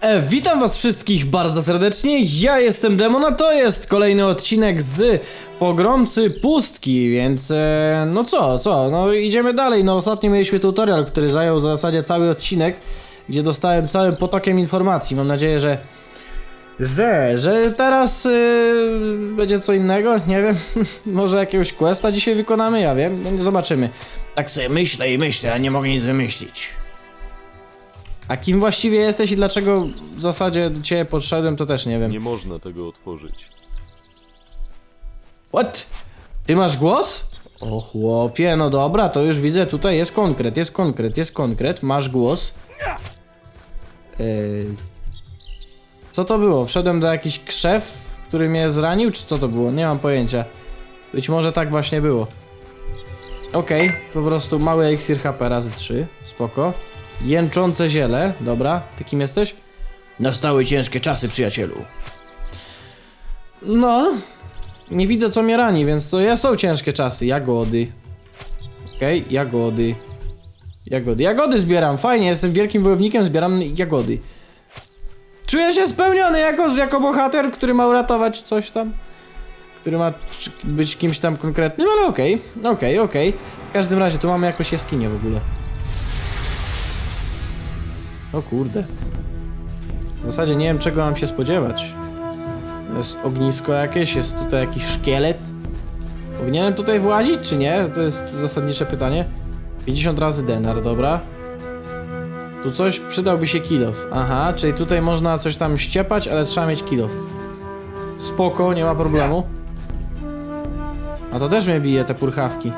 E, witam was wszystkich bardzo serdecznie, ja jestem Demon, a to jest kolejny odcinek z Pogromcy Pustki, więc e, no co, co, no idziemy dalej, no ostatnio mieliśmy tutorial, który zajął w zasadzie cały odcinek, gdzie dostałem całym potokiem informacji, mam nadzieję, że że, że teraz e, będzie co innego, nie wiem, może jakiegoś questa dzisiaj wykonamy, ja wiem, no, zobaczymy. Tak sobie myślę i myślę, a nie mogę nic wymyślić. A kim właściwie jesteś i dlaczego w zasadzie do ciebie podszedłem, to też nie wiem. Nie można tego otworzyć. What? Ty masz głos? O chłopie, no dobra, to już widzę, tutaj jest konkret, jest konkret, jest konkret, masz głos. Yy... Co to było? Wszedłem do jakiś krzew, który mnie zranił, czy co to było? Nie mam pojęcia. Być może tak właśnie było. Okej, po prostu mały eliksir HP razy 3, spoko. Jęczące ziele, dobra, ty kim jesteś? Nastały ciężkie czasy, przyjacielu. No, nie widzę co mnie rani, więc to ja są ciężkie czasy. Jagody. Okej, jagody. Jagody. Jagody zbieram, fajnie, jestem wielkim wojownikiem, zbieram jagody. Czuję się spełniony jako, jako bohater, który ma uratować coś tam. Który ma być kimś tam konkretnym, ale okej, okej, okej. W każdym razie, tu mamy jakąś jaskinię w ogóle. O kurde. W zasadzie nie wiem czego mam się spodziewać. Jest ognisko jakieś, jest tutaj jakiś szkielet. Powinienem tutaj włazić, czy nie? To jest zasadnicze pytanie. 50 razy denar, dobra. Tu coś przydałby się kilof. Aha, czyli tutaj można coś tam ściepać, ale trzeba mieć kilof. Spoko, nie ma problemu. A to też mnie bije, te purchawki.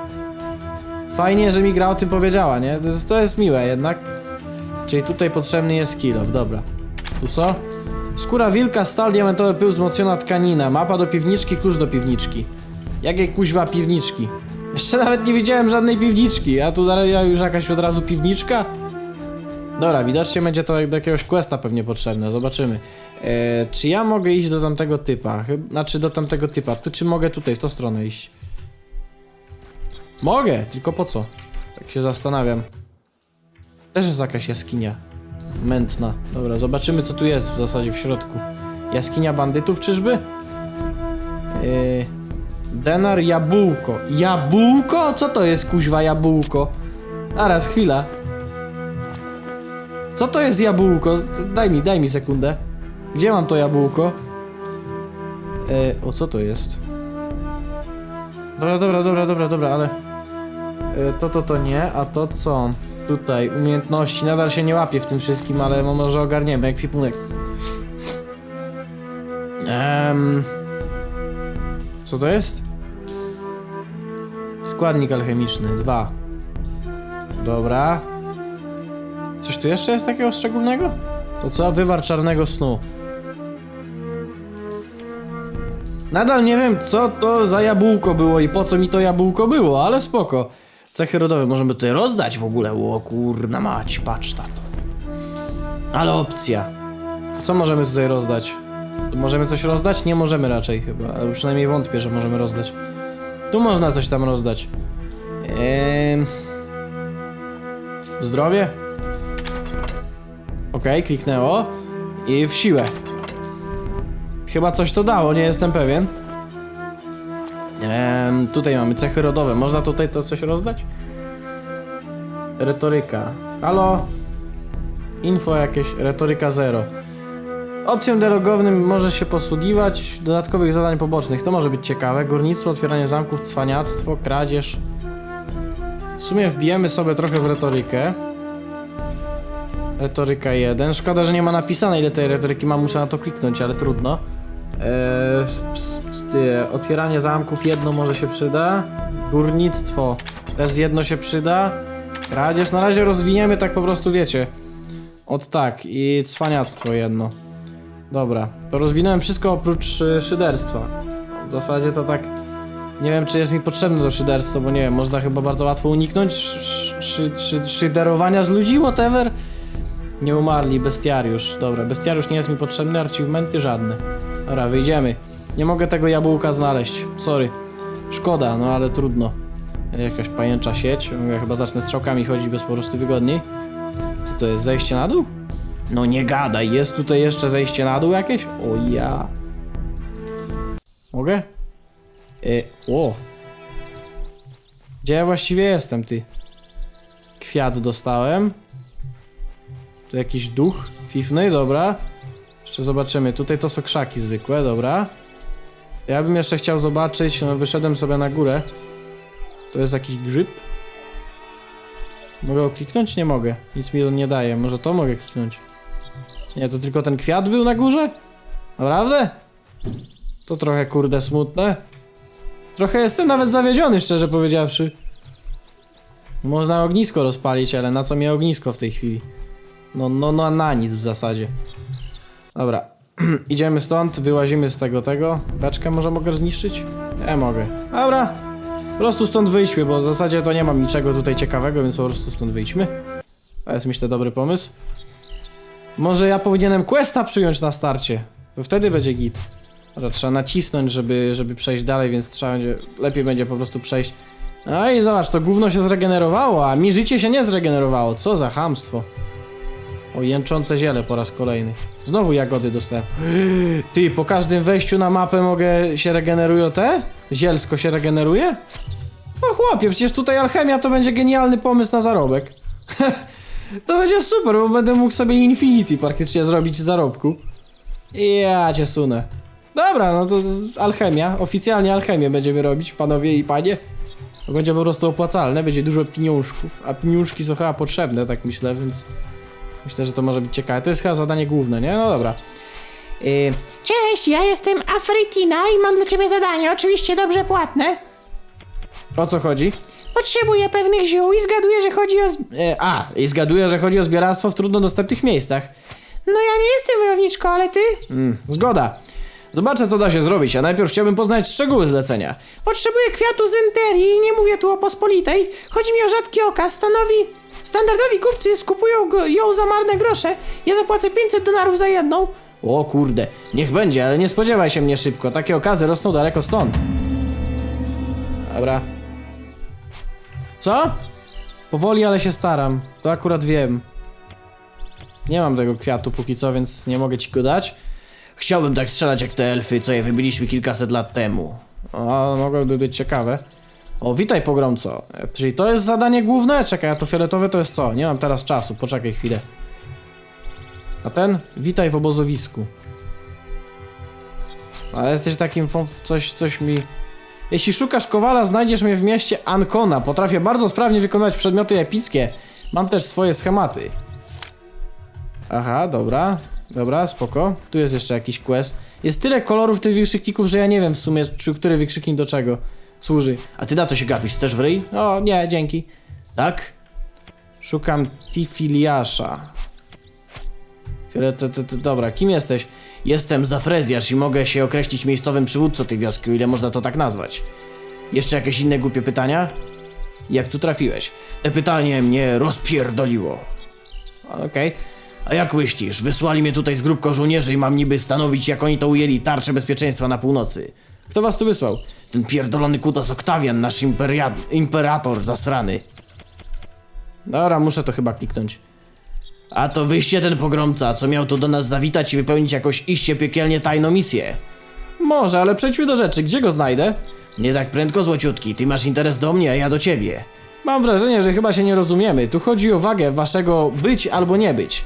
Fajnie, że mi gra o tym powiedziała, nie? To jest, to jest miłe jednak. Czyli tutaj potrzebny jest kilof, dobra. Tu co? Skóra wilka, stal, diamentowy pył, wzmocniona tkanina, mapa do piwniczki, klucz do piwniczki. Jakie kuźwa piwniczki? Jeszcze nawet nie widziałem żadnej piwniczki, a tu zaraz już jakaś od razu piwniczka? Dobra, widocznie będzie to do jakiegoś questa pewnie potrzebne, zobaczymy. Eee, czy ja mogę iść do tamtego typa? Znaczy do tamtego typa. Tu czy mogę tutaj, w tą stronę iść? Mogę, tylko po co? Tak się zastanawiam. Też jest jakaś jaskinia. Mętna. Dobra, zobaczymy co tu jest w zasadzie w środku. Jaskinia bandytów czyżby? Yy... Denar jabłko. Jabłko? Co to jest kuźwa jabłko? Zaraz, chwila. Co to jest jabłko? Daj mi, daj mi sekundę. Gdzie mam to jabłko? E, o co to jest? Dobra, dobra, dobra, dobra, dobra, ale... E, to, to, to nie, a to co? Tutaj, umiejętności. Nadal się nie łapię w tym wszystkim, ale mo- może ogarniemy, jak kwipunek. Ehm... Co to jest? Składnik alchemiczny, dwa. Dobra. Coś tu jeszcze jest takiego szczególnego? To co? Wywar czarnego snu. Nadal nie wiem, co to za jabłko było i po co mi to jabłko było, ale spoko. Cechy rodowe możemy tutaj rozdać w ogóle. O kurna mać, patrz na to. Ale opcja. Co możemy tutaj rozdać? Możemy coś rozdać? Nie możemy raczej chyba, albo przynajmniej wątpię, że możemy rozdać. Tu można coś tam rozdać. Ehm... Zdrowie? Okej, kliknęło. I w siłę. Chyba coś to dało, nie jestem pewien. Ehm, tutaj mamy cechy rodowe. Można tutaj to coś rozdać? Retoryka. Halo? Info jakieś. Retoryka 0. Opcją dialogownym może się posługiwać dodatkowych zadań pobocznych. To może być ciekawe. Górnictwo, otwieranie zamków, cwaniactwo, kradzież. W sumie wbijemy sobie trochę w retorykę. Retoryka 1. Szkoda, że nie ma napisane ile tej retoryki mam, muszę na to kliknąć, ale trudno. Eee, ty, otwieranie zamków jedno może się przyda. Górnictwo też jedno się przyda. Kradzież na razie rozwiniemy tak po prostu, wiecie. Od tak i cwaniactwo jedno. Dobra, to rozwinąłem wszystko oprócz y, szyderstwa. W zasadzie to tak... Nie wiem, czy jest mi potrzebne to szyderstwo, bo nie wiem, można chyba bardzo łatwo uniknąć sz, szy, szy, szyderowania z ludzi, whatever. Nie umarli, bestiariusz. Dobra, bestiariusz nie jest mi potrzebny, achievementy żadne. Dobra, wyjdziemy. Nie mogę tego jabłka znaleźć, sorry. Szkoda, no ale trudno. Jakaś pajęcza sieć. Ja chyba zacznę strzałkami chodzić, bez po prostu wygodniej. Co to jest, zejście na dół? No nie gadaj, jest tutaj jeszcze zejście na dół jakieś? O ja. Mogę? E, o. Gdzie ja właściwie jestem, ty? Kwiat dostałem. Tu jakiś duch fifny, dobra. Jeszcze zobaczymy. Tutaj to są krzaki zwykłe, dobra. Ja bym jeszcze chciał zobaczyć, no wyszedłem sobie na górę. To jest jakiś grzyb. Mogę go kliknąć? Nie mogę. Nic mi to nie daje. Może to mogę kliknąć. Nie, to tylko ten kwiat był na górze? Naprawdę? To trochę kurde smutne. Trochę jestem nawet zawiedziony, szczerze powiedziawszy. Można ognisko rozpalić, ale na co mi ognisko w tej chwili? No, no, no, na nic w zasadzie. Dobra, idziemy stąd, wyłazimy z tego, tego. Beczkę może mogę zniszczyć? Nie mogę. Dobra, po prostu stąd wyjdźmy, bo w zasadzie to nie mam niczego tutaj ciekawego, więc po prostu stąd wyjdźmy. To jest myślę dobry pomysł. Może ja powinienem questa przyjąć na starcie, bo wtedy będzie git. Dobra, trzeba nacisnąć, żeby, żeby przejść dalej, więc trzeba będzie, lepiej będzie po prostu przejść. No i zobacz, to gówno się zregenerowało, a mi życie się nie zregenerowało. Co za hamstwo. O, jęczące ziele po raz kolejny. Znowu jagody dostałem. Ty, po każdym wejściu na mapę mogę się regenerują te? Zielsko się regeneruje? No chłopie, przecież tutaj alchemia to będzie genialny pomysł na zarobek. to będzie super, bo będę mógł sobie Infinity praktycznie zrobić zarobku. Ja cię sunę. Dobra, no to alchemia. Oficjalnie alchemię będziemy robić, panowie i panie. To będzie po prostu opłacalne, będzie dużo pieniążków, a pieniążki są chyba potrzebne, tak myślę, więc myślę, że to może być ciekawe. To jest chyba zadanie główne, nie? No dobra. Yy, Cześć, ja jestem Afrytina i mam dla ciebie zadanie, oczywiście dobrze płatne. o co chodzi? Potrzebuję pewnych ziół i zgaduję, że chodzi o... E, a, i zgaduję, że chodzi o zbieractwo w trudno dostępnych miejscach. No ja nie jestem wojowniczką, ale ty? Mm, zgoda. Zobaczę, co da się zrobić, a najpierw chciałbym poznać szczegóły zlecenia. Potrzebuję kwiatu z enterii i nie mówię tu o pospolitej. Chodzi mi o rzadki okaz, stanowi... Standardowi kupcy skupują go, ją za marne grosze. Ja zapłacę 500 dolarów za jedną. O kurde, niech będzie, ale nie spodziewaj się mnie szybko. Takie okazy rosną daleko stąd. Dobra. Co? Powoli, ale się staram. To akurat wiem. Nie mam tego kwiatu póki co, więc nie mogę ci go dać. Chciałbym tak strzelać jak te elfy, co je wybiliśmy kilkaset lat temu. O, mogłoby być ciekawe. O, witaj pogromco. Czyli to jest zadanie główne? Czekaj, a to fioletowe to jest co? Nie mam teraz czasu, poczekaj chwilę. A ten? Witaj w obozowisku. Ale jesteś takim coś, coś mi... Jeśli szukasz kowala, znajdziesz mnie w mieście Ancona. Potrafię bardzo sprawnie wykonywać przedmioty epickie. Mam też swoje schematy. Aha, dobra. Dobra, spoko. Tu jest jeszcze jakiś quest. Jest tyle kolorów tych wykrzykników, że ja nie wiem w sumie, czy który wykrzyknik do czego służy. A ty na co się gapisz? Chcesz w ryj? O, nie, dzięki. Tak? Szukam Tifiliasza. To, to, to, dobra, kim jesteś? Jestem Zafrezjasz i mogę się określić miejscowym przywódcą tej wioski, o ile można to tak nazwać. Jeszcze jakieś inne głupie pytania? Jak tu trafiłeś? Te pytanie mnie rozpierdoliło. Okej. A jak myślisz? Wysłali mnie tutaj z grupką żołnierzy i mam niby stanowić, jak oni to ujęli, tarczę bezpieczeństwa na północy. Kto was tu wysłał? Ten pierdolony kutas Oktawian, nasz imperia- imperator zasrany. Dobra, muszę to chyba kliknąć. A to wyście ten pogromca, co miał tu do nas zawitać i wypełnić jakąś iście piekielnie tajną misję. Może, ale przejdźmy do rzeczy. Gdzie go znajdę? Nie tak prędko, złociutki. Ty masz interes do mnie, a ja do ciebie. Mam wrażenie, że chyba się nie rozumiemy. Tu chodzi o wagę waszego być albo nie być.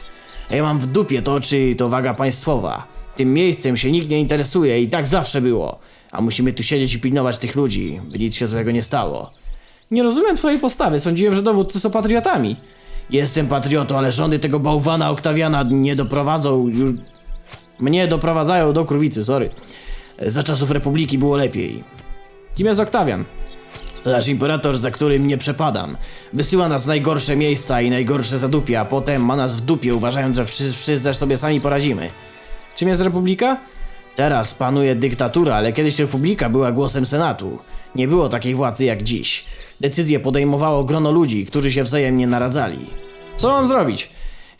Ja mam w dupie to, czy to waga państwowa. Tym miejscem się nikt nie interesuje i tak zawsze było. A musimy tu siedzieć i pilnować tych ludzi, by nic się złego nie stało. Nie rozumiem twojej postawy. Sądziłem, że dowódcy są patriotami. Jestem patriotą, ale rządy tego bałwana Oktawiana nie doprowadzą już... Mnie doprowadzają do krówicy, sorry. Za czasów Republiki było lepiej. Kim jest Oktawian? To nasz imperator, za którym nie przepadam. Wysyła nas w najgorsze miejsca i najgorsze zadupia, a potem ma nas w dupie, uważając, że wszyscy sobie sami poradzimy. Czym jest Republika? Teraz panuje dyktatura, ale kiedyś Republika była głosem Senatu. Nie było takiej władzy jak dziś. Decyzje podejmowało grono ludzi, którzy się wzajemnie naradzali. Co mam zrobić?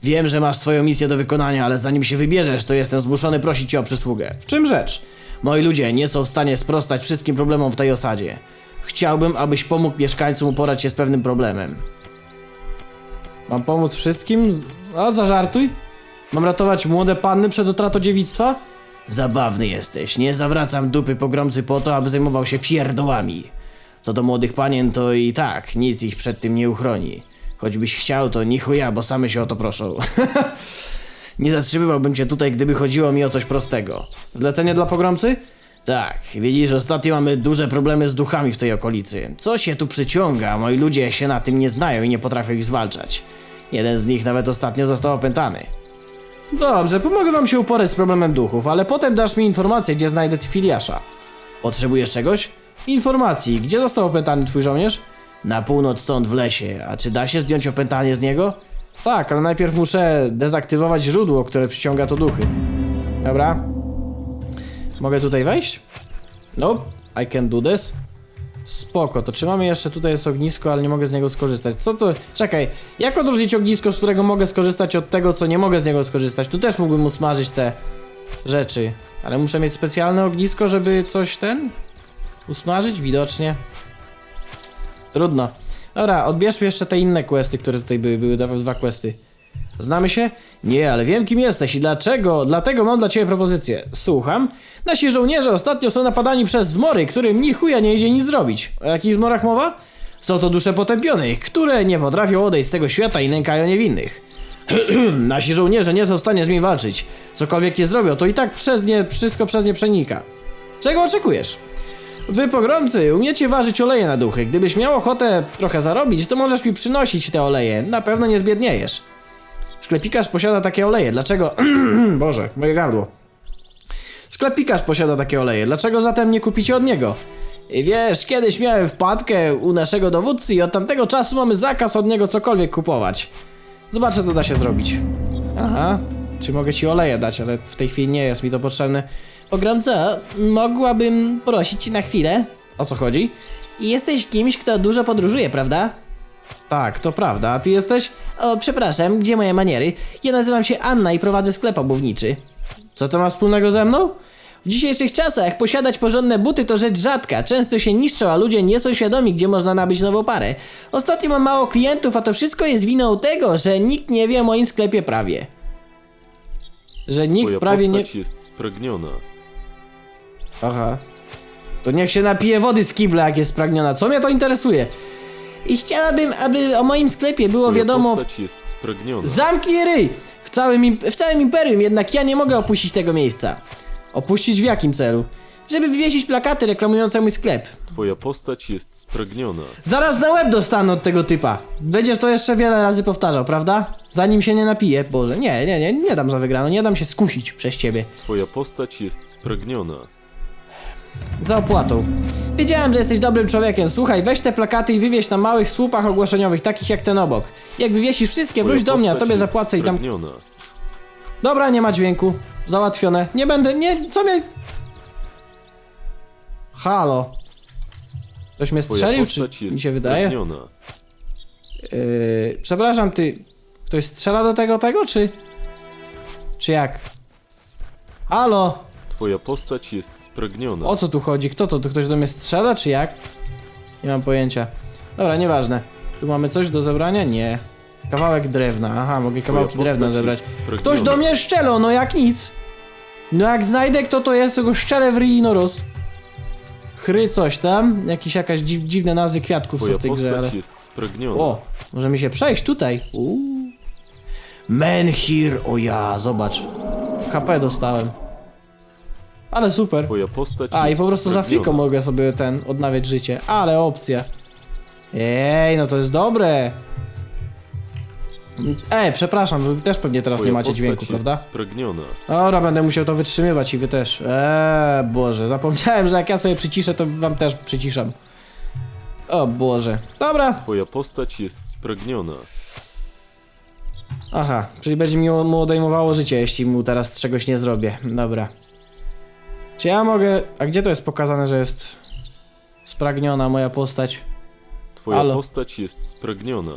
Wiem, że masz swoją misję do wykonania, ale zanim się wybierzesz, to jestem zmuszony prosić cię o przysługę. W czym rzecz? Moi ludzie nie są w stanie sprostać wszystkim problemom w tej osadzie. Chciałbym, abyś pomógł mieszkańcom uporać się z pewnym problemem. Mam pomóc wszystkim? A, zażartuj. Mam ratować młode panny przed utratą dziewictwa? Zabawny jesteś, nie zawracam dupy pogromcy po to, aby zajmował się pierdołami. Co do młodych panien, to i tak nic ich przed tym nie uchroni. Choćbyś chciał, to ni chuja, bo same się o to proszą. nie zatrzymywałbym cię tutaj, gdyby chodziło mi o coś prostego. Zlecenie dla pogromcy? Tak, widzisz, ostatnio mamy duże problemy z duchami w tej okolicy. Co się tu przyciąga? Moi ludzie się na tym nie znają i nie potrafią ich zwalczać. Jeden z nich nawet ostatnio został opętany. Dobrze, pomogę wam się uporać z problemem duchów, ale potem dasz mi informację, gdzie znajdę Filiasza. Potrzebujesz czegoś? Informacji, gdzie został opętany twój żołnierz? Na północ stąd w lesie, a czy da się zdjąć opętanie z niego? Tak, ale najpierw muszę dezaktywować źródło, które przyciąga to duchy. Dobra. Mogę tutaj wejść? Nope, I can do this. Spoko, to czy mamy jeszcze tutaj jest ognisko, ale nie mogę z niego skorzystać. Co to? Czekaj, jak odróżnić ognisko, z którego mogę skorzystać od tego, co nie mogę z niego skorzystać? Tu też mógłbym usmażyć te rzeczy, ale muszę mieć specjalne ognisko, żeby coś ten usmażyć? Widocznie. Trudno. Dobra, odbierzmy jeszcze te inne questy, które tutaj były. Były dwa questy. Znamy się? Nie, ale wiem kim jesteś i dlaczego. Dlatego mam dla ciebie propozycję. Słucham. Nasi żołnierze ostatnio są napadani przez zmory, którym ni chuja nie idzie nic zrobić. O jakich zmorach mowa? Są to dusze potępionych, które nie potrafią odejść z tego świata i nękają niewinnych. Nasi żołnierze nie są w stanie z nimi walczyć. Cokolwiek nie zrobią, to i tak przez nie, wszystko przez nie przenika. Czego oczekujesz? Wy pogromcy, umiecie ważyć oleje na duchy. Gdybyś miał ochotę trochę zarobić, to możesz mi przynosić te oleje. Na pewno nie zbiedniejesz. Sklepikarz posiada takie oleje. Dlaczego? Boże, moje gardło. Sklepikarz posiada takie oleje. Dlaczego zatem nie kupicie od niego? I wiesz, kiedyś miałem wpadkę u naszego dowódcy i od tamtego czasu mamy zakaz od niego cokolwiek kupować. Zobaczę, co da się zrobić. Aha, czy mogę ci oleje dać, ale w tej chwili nie jest mi to potrzebne. Pogromco, mogłabym prosić ci na chwilę? O co chodzi? Jesteś kimś, kto dużo podróżuje, prawda? Tak, to prawda. A ty jesteś? O, przepraszam, gdzie moje maniery? Ja nazywam się Anna i prowadzę sklep obuwniczy. Co to ma wspólnego ze mną? W dzisiejszych czasach posiadać porządne buty to rzecz rzadka. Często się niszczą, a ludzie nie są świadomi, gdzie można nabyć nową parę. Ostatnio mam mało klientów, a to wszystko jest winą tego, że nikt nie wie o moim sklepie prawie. Że nikt Twoja prawie nie... postać jest spragniona. Aha. To niech się napije wody z kibla, jak jest spragniona. Co mnie to interesuje? I chciałabym, aby o moim sklepie było Twoja wiadomo... postać jest spragniona. Zamknij ryj! W całym, im- w całym imperium, jednak ja nie mogę opuścić tego miejsca. Opuścić w jakim celu? Żeby wywiesić plakaty reklamujące mój sklep. Twoja postać jest spragniona. Zaraz na łeb dostanę od tego typa. Będziesz to jeszcze wiele razy powtarzał, prawda? Zanim się nie napije. Boże, nie, nie, nie, nie dam za wygraną, nie dam się skusić przez ciebie. Twoja postać jest spragniona. Za opłatą. Wiedziałem, że jesteś dobrym człowiekiem. Słuchaj, weź te plakaty i wywieź na małych słupach ogłoszeniowych, takich jak ten obok. Jak wywiesisz wszystkie, wróć do mnie, a tobie zapłacę i tam... Dobra, nie ma dźwięku. Załatwione. Nie będę, nie, co mnie... Halo. Ktoś mnie strzelił, czy mi się wydaje? Yy, przepraszam, ty... Ktoś strzela do tego, tego, czy... Czy jak? Halo? Twoja postać jest spragniona. O co tu chodzi? Kto to? To ktoś do mnie strzela, czy jak? Nie mam pojęcia. Dobra, nieważne. Tu mamy coś do zebrania? Nie. Kawałek drewna. Aha, mogę kawałki drewna zebrać. jest spragniona. Ktoś do mnie szczelo, no jak nic. No jak znajdę kto to jest, to go szczelę w ryj i noros. Chry coś tam. Jakieś jakaś dziw, dziwne nazwy kwiatków są Twoja w tej grze, postać ale... jest spragniona. O, może mi się przejść tutaj. Uuu. Menhir, o ja, zobacz. HP dostałem. Ale super. Twoja postać A, jest i po prostu za spragniona. fiko mogę sobie ten, odnawiać życie. Ale opcja. Ej, no to jest dobre. Ej, przepraszam, wy też pewnie teraz Twoja nie macie postać dźwięku, jest prawda? spragniona. Dobra, będę musiał to wytrzymywać i wy też. Eee, Boże, zapomniałem, że jak ja sobie przyciszę, to wam też przyciszam. O Boże. Dobra. Twoja postać jest spragniona. Aha, czyli będzie mi mu odejmowało życie, jeśli mu teraz czegoś nie zrobię. Dobra. Czy ja mogę... A gdzie to jest pokazane, że jest spragniona moja postać? Twoja Halo. postać jest spragniona.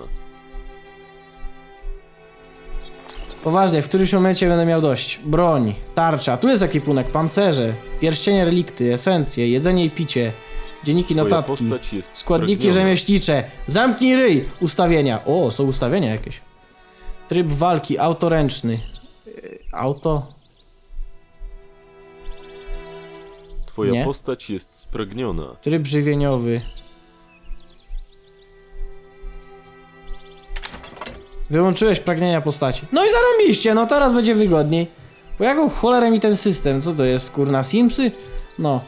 Poważnie, w którymś momencie będę miał dość. Broń, tarcza, tu jest ekipunek, pancerze, pierścienie relikty, esencje, jedzenie i picie, dzienniki Twoja notatki, postać jest składniki spragniona. rzemieślnicze, zamknij ryj, ustawienia. O, są ustawienia jakieś. Tryb walki, autoręczny. auto. Twoja Nie. postać jest spragniona. Tryb żywieniowy. Wyłączyłeś pragnienia postaci. No i zarąbiście, no teraz będzie wygodniej. Bo jaką cholerę mi ten system? Co to jest, kurna, Simsy? No.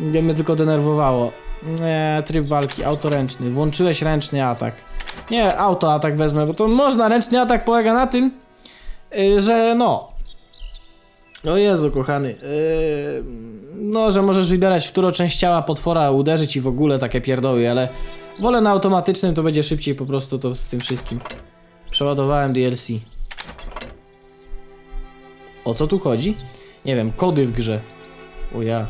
Nie mnie tylko denerwowało. Nie, tryb walki, autoręczny. Włączyłeś ręczny atak. Nie, autoatak wezmę, bo to można. Ręczny atak polega na tym, yy, że no. O Jezu, kochany. Yy, no, że możesz wybierać, w którą część ciała potwora uderzyć i w ogóle takie pierdoły, ale wolę na automatycznym, to będzie szybciej po prostu to z tym wszystkim. Przeładowałem DLC. O co tu chodzi? Nie wiem, kody w grze. O ja.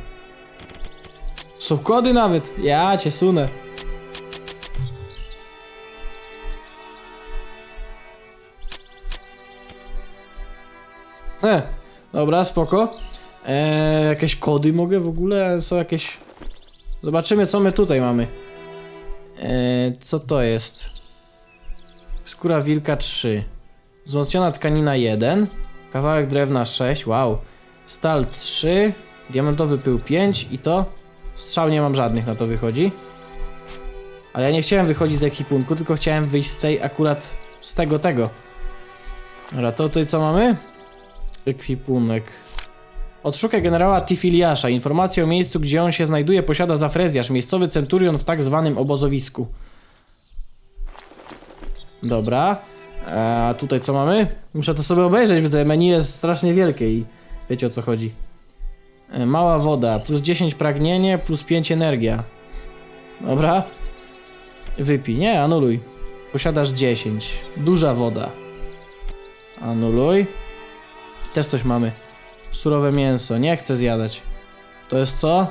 Są kody nawet. Ja cię sunę. Dobra, spoko. E, jakieś kody mogę w ogóle? Są jakieś... Zobaczymy, co my tutaj mamy. E, co to jest? Skóra wilka 3. Wzmocniona tkanina 1. Kawałek drewna 6. Wow. Stal 3. Diamentowy pył 5. I to? Strzał nie mam żadnych, na to wychodzi. Ale ja nie chciałem wychodzić z ekwipunku, tylko chciałem wyjść z tej akurat... Z tego, tego. Dobra, to tutaj co mamy? Ekwipunek. Odszukaj generała Tifiliasza. Informacje o miejscu, gdzie on się znajduje, posiada Zafrezjasz, miejscowy centurion w tak zwanym obozowisku. Dobra. A tutaj co mamy? Muszę to sobie obejrzeć, bo to menu jest strasznie wielkie i wiecie o co chodzi. E, Mała woda, plus 10 pragnienie, plus 5 energia. Dobra. Wypij. Nie, anuluj. Posiadasz 10. Duża woda. Anuluj. Też coś mamy. Surowe mięso, nie chcę zjadać. To jest co?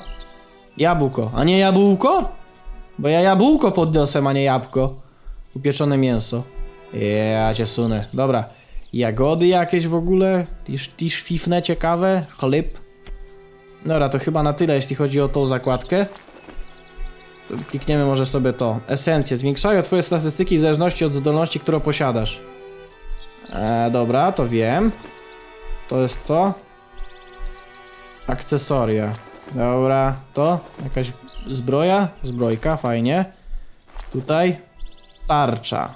Jabłko, a nie jabłko? Bo ja jabłko podniosłem, a nie jabłko. Upieczone mięso. Ja cię sunę. Dobra. Jagody jakieś w ogóle? Tisz, tisz fifne, ciekawe? Chleb? Dobra, to chyba na tyle, jeśli chodzi o tą zakładkę. To klikniemy może sobie to. Esencje. Zwiększają twoje statystyki w zależności od zdolności, którą posiadasz. E, dobra, to wiem. To jest co? Akcesoria. Dobra, to jakaś zbroja, zbrojka, fajnie. Tutaj tarcza.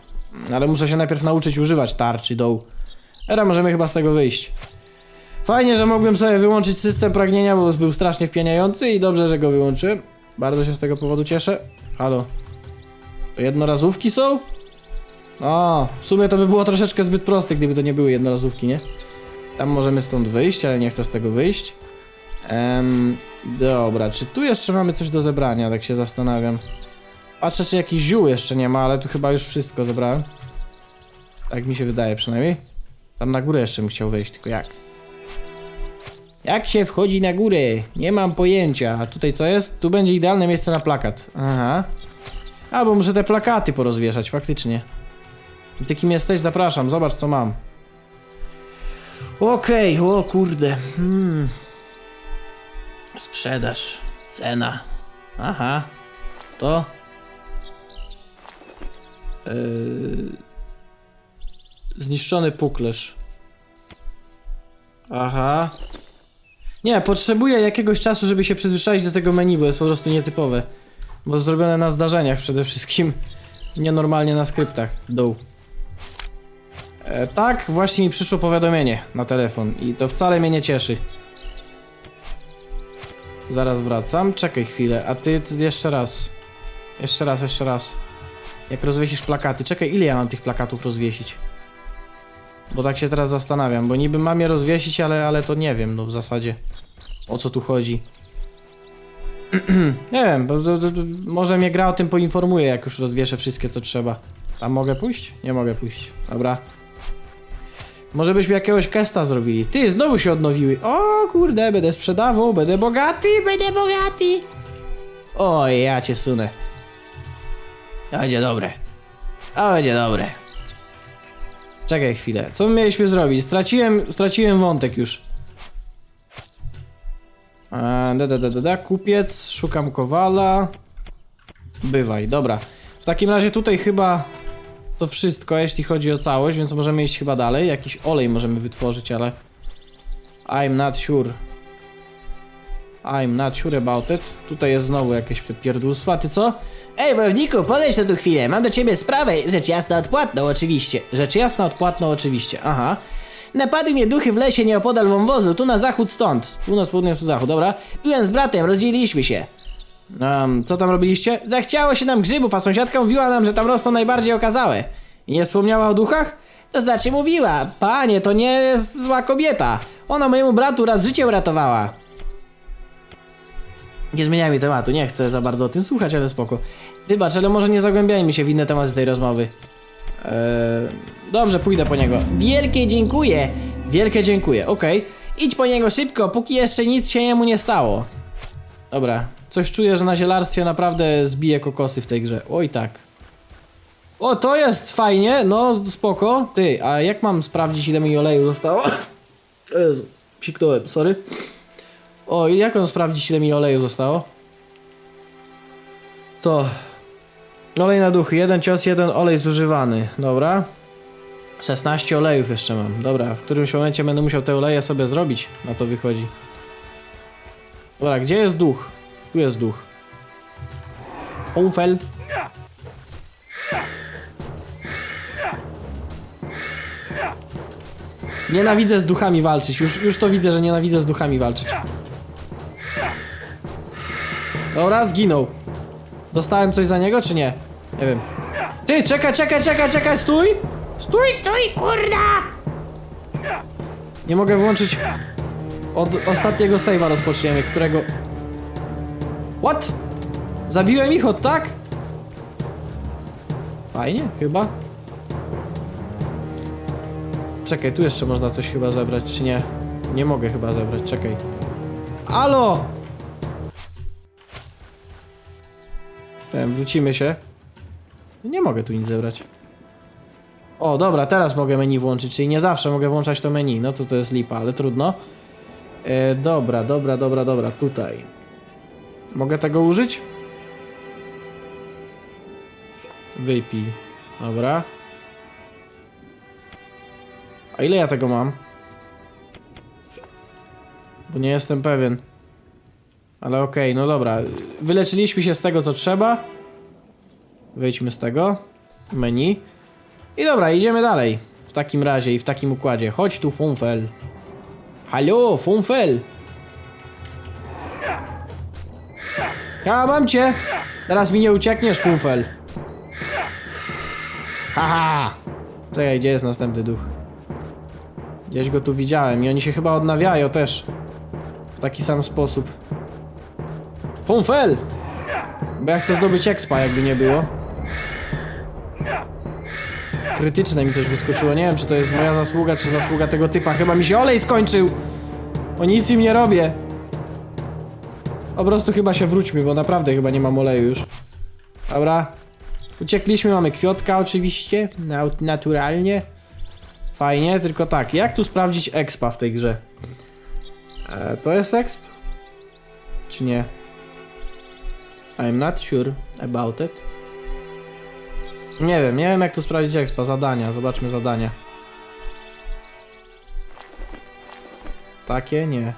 Ale muszę się najpierw nauczyć używać tarczy dołu. Era, możemy chyba z tego wyjść. Fajnie, że mogłem sobie wyłączyć system pragnienia, bo był strasznie wpieniający i dobrze, że go wyłączyłem. Bardzo się z tego powodu cieszę. Halo. To jednorazówki są? O, w sumie to by było troszeczkę zbyt proste, gdyby to nie były jednorazówki, nie? Tam możemy stąd wyjść, ale nie chcę z tego wyjść. Dobra, czy tu jeszcze mamy coś do zebrania, tak się zastanawiam. Patrzę, czy jakiś ziół jeszcze nie ma, ale tu chyba już wszystko zebrałem. Tak mi się wydaje przynajmniej. Tam na górę jeszcze bym chciał wejść, tylko jak? Jak się wchodzi na górę? Nie mam pojęcia. A tutaj co jest? Tu będzie idealne miejsce na plakat. Aha. A, bo muszę te plakaty porozwieszać, faktycznie. Ty kim jesteś? Zapraszam, zobacz co mam. Okej, o kurde. Hmm. Sprzedaż. Cena. Aha. To. Yy... Zniszczony puklerz. Aha. Nie, potrzebuję jakiegoś czasu, żeby się przyzwyczaić do tego menu, bo jest po prostu nietypowe. Bo zrobione na zdarzeniach przede wszystkim. Nienormalnie na skryptach. Dół. E, tak, właśnie mi przyszło powiadomienie na telefon i to wcale mnie nie cieszy. Zaraz wracam, czekaj chwilę, a ty, ty jeszcze raz. Jeszcze raz, jeszcze raz. Jak rozwiesisz plakaty, czekaj, ile ja mam tych plakatów rozwiesić? Bo tak się teraz zastanawiam, bo niby mam je rozwiesić, ale, ale to nie wiem, no w zasadzie. O co tu chodzi? nie wiem, bo, może mnie gra o tym poinformuje, jak już rozwieszę wszystkie, co trzeba. Tam mogę pójść? Nie mogę pójść. Dobra. Może byśmy jakiegoś kesta zrobili. Ty, znowu się odnowiły. O kurde, będę sprzedawał, będę bogaty, będę bogaty. Oj, ja cię sunę. To będzie dobre. To będzie dobre. Czekaj chwilę. Co my mieliśmy zrobić? Straciłem, straciłem wątek już. A, da, da, da, da, da. Kupiec, szukam kowala. Bywaj, dobra. W takim razie tutaj chyba to wszystko, jeśli chodzi o całość, więc możemy iść chyba dalej. Jakiś olej możemy wytworzyć, ale I'm not sure. I'm not sure about it. Tutaj jest znowu jakieś pierdółstwo, a ty co? Ej, wojowniku, podejdź tu chwilę, mam do ciebie sprawę, rzecz jasna odpłatną oczywiście. Rzecz jasna, odpłatną oczywiście. Aha. Napadły mnie duchy w lesie nieopodal wąwozu, tu na zachód stąd. Północ, południe, wschód, zachód, dobra. Byłem z bratem, rozdzieliliśmy się. Um, co tam robiliście? Zachciało się nam grzybów, a sąsiadka mówiła nam, że tam rosną najbardziej okazałe. I nie wspomniała o duchach? To znaczy mówiła, panie, to nie jest zła kobieta. Ona mojemu bratu raz życie uratowała. Nie zmieniajmy tematu, nie chcę za bardzo o tym słuchać, ale spoko. Wybacz, ale może nie zagłębiajmy się w inne tematy tej rozmowy. Eee, dobrze, pójdę po niego. Wielkie dziękuję. Wielkie dziękuję, okej. Idź po niego szybko, póki jeszcze nic się jemu nie stało. Dobra, coś czuję, że na zielarstwie naprawdę zbiję kokosy w tej grze. Oj tak. O, to jest fajnie, no spoko. Ty, a jak mam sprawdzić ile mi oleju zostało? Jezu, psiknąłem, sorry. O, i jak mam sprawdzić ile mi oleju zostało? To... Olej na duchy, jeden cios, jeden olej zużywany, dobra. 16 olejów jeszcze mam, dobra, w którymś momencie będę musiał te oleje sobie zrobić, na to wychodzi. Dobra, gdzie jest duch? Tu jest duch. Umfel. Nienawidzę z duchami walczyć. Już, już to widzę, że nienawidzę z duchami walczyć. Dobra, zginął. Dostałem coś za niego, czy nie? Nie wiem. Ty, czekaj, czekaj, czekaj, czekaj, stój! Stój, stój, kurda! Nie mogę włączyć. Od ostatniego save'a rozpoczniemy, którego. What? Zabiłem ich od tak? Fajnie, chyba. Czekaj, tu jeszcze można coś chyba zebrać, czy nie? Nie mogę chyba zebrać, czekaj. Alo! Wrócimy się. Nie mogę tu nic zebrać. O, dobra, teraz mogę menu włączyć, czyli nie zawsze mogę włączać to menu. No to to jest lipa, ale trudno. E, dobra, dobra, dobra, dobra, tutaj. Mogę tego użyć? Wypij. Dobra. A ile ja tego mam? Bo nie jestem pewien. Ale okej, no dobra. Wyleczyliśmy się z tego, co trzeba. Wyjdźmy z tego. Menu. I dobra, idziemy dalej. W takim razie i w takim układzie. Chodź tu, Funfel. Halo, Funfel. Ja mam cię. Teraz mi nie uciekniesz, Funfel. Haha. Czekaj, gdzie jest następny duch? Gdzieś go tu widziałem i oni się chyba odnawiają też. W taki sam sposób. Funfel! Bo ja chcę zdobyć expa, jakby nie było. Krytyczne mi coś wyskoczyło. Nie wiem, czy to jest moja zasługa, czy zasługa tego typa. Chyba mi się olej skończył! O nic im nie robię. Po prostu chyba się wróćmy, bo naprawdę chyba nie mam oleju już. Dobra. Uciekliśmy, mamy kwiotka oczywiście. Nat naturalnie. Fajnie, tylko tak. Jak tu sprawdzić expa w tej grze? E, to jest exp? Czy nie? I'm not sure about it. Nie wiem, nie wiem jak tu sprawdzić expa. Zadania, zobaczmy zadania. Takie? Nie.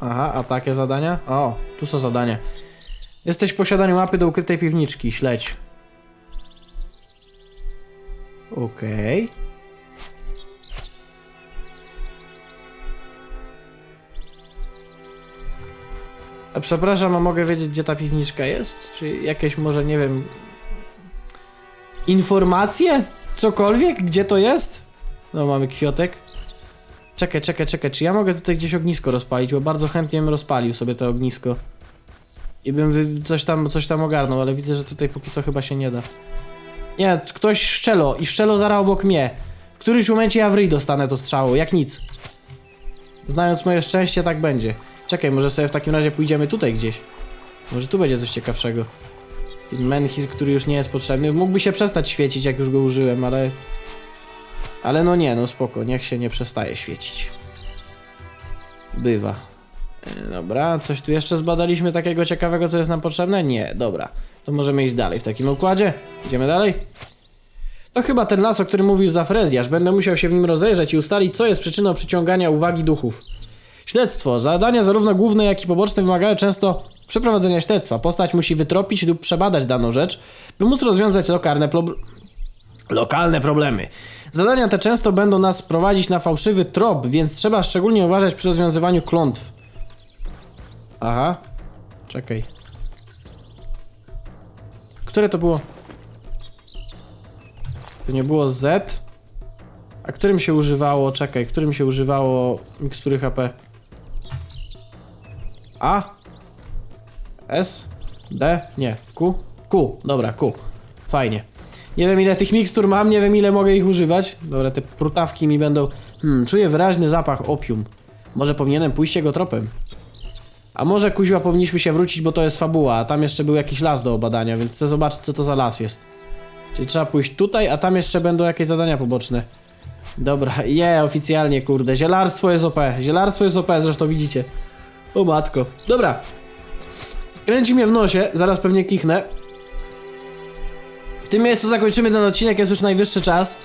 Aha, a takie zadania? O, tu są zadania. Jesteś w posiadaniu mapy do ukrytej piwniczki, śledź. Okej. A Przepraszam, a mogę wiedzieć, gdzie ta piwniczka jest? Czy jakieś może, nie wiem... Informacje? Cokolwiek? Gdzie to jest? No, mamy kwiotek. Czekaj, czekaj, czekaj, czy ja mogę tutaj gdzieś ognisko rozpalić? Bo bardzo chętnie bym rozpalił sobie to ognisko. I bym coś tam, coś tam ogarnął, ale widzę, że tutaj póki co chyba się nie da. Nie, ktoś szczelo i szczelo zaraz obok mnie. W którymś momencie ja w ryj dostanę to strzało, jak nic. Znając moje szczęście, tak będzie. Czekaj, może sobie w takim razie pójdziemy tutaj gdzieś. Może tu będzie coś ciekawszego. Ten menhir, który już nie jest potrzebny, mógłby się przestać świecić, jak już go użyłem, ale... Ale no nie, no spoko, niech się nie przestaje świecić. Bywa. E, Dobra, coś tu jeszcze zbadaliśmy takiego ciekawego, co jest nam potrzebne? Nie, dobra. To możemy iść dalej w takim układzie. Idziemy dalej. To chyba ten las, o którym mówił Zafrezjasz. Będę musiał się w nim rozejrzeć i ustalić, co jest przyczyną przyciągania uwagi duchów. Śledztwo. Zadania zarówno główne, jak i poboczne wymagają często przeprowadzenia śledztwa. Postać musi wytropić lub przebadać daną rzecz, by móc rozwiązać lokalne, pro... lokalne problemy. Zadania te często będą nas prowadzić na fałszywy trop, więc trzeba szczególnie uważać przy rozwiązywaniu klątw. Aha. Czekaj. Które to było? To nie było Z? A którym się używało? Czekaj, którym się używało mikstury HP? A? S? D? Nie. Q? Q. Dobra, Q. Fajnie. Nie wiem ile tych mikstur mam, nie wiem ile mogę ich używać. Dobra, te prutawki mi będą... Hmm, czuję wyraźny zapach opium. Może powinienem pójść jego tropem. A może kuźwa powinniśmy się wrócić, bo to jest fabuła, a tam jeszcze był jakiś las do obadania, więc chcę zobaczyć co to za las jest. Czyli trzeba pójść tutaj, a tam jeszcze będą jakieś zadania poboczne. Dobra, je, oficjalnie, kurde. Zielarstwo jest OP. Zielarstwo jest OP, zresztą widzicie. O matko. Dobra. Kręci mnie w nosie, zaraz pewnie kichnę. W tym miejscu zakończymy ten odcinek, jest już najwyższy czas.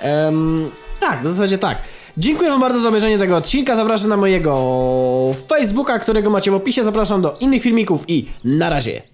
Em, tak, w zasadzie tak. Dziękuję wam bardzo za obejrzenie tego odcinka. Zapraszam na mojego Facebooka, którego macie w opisie. Zapraszam do innych filmików i na razie.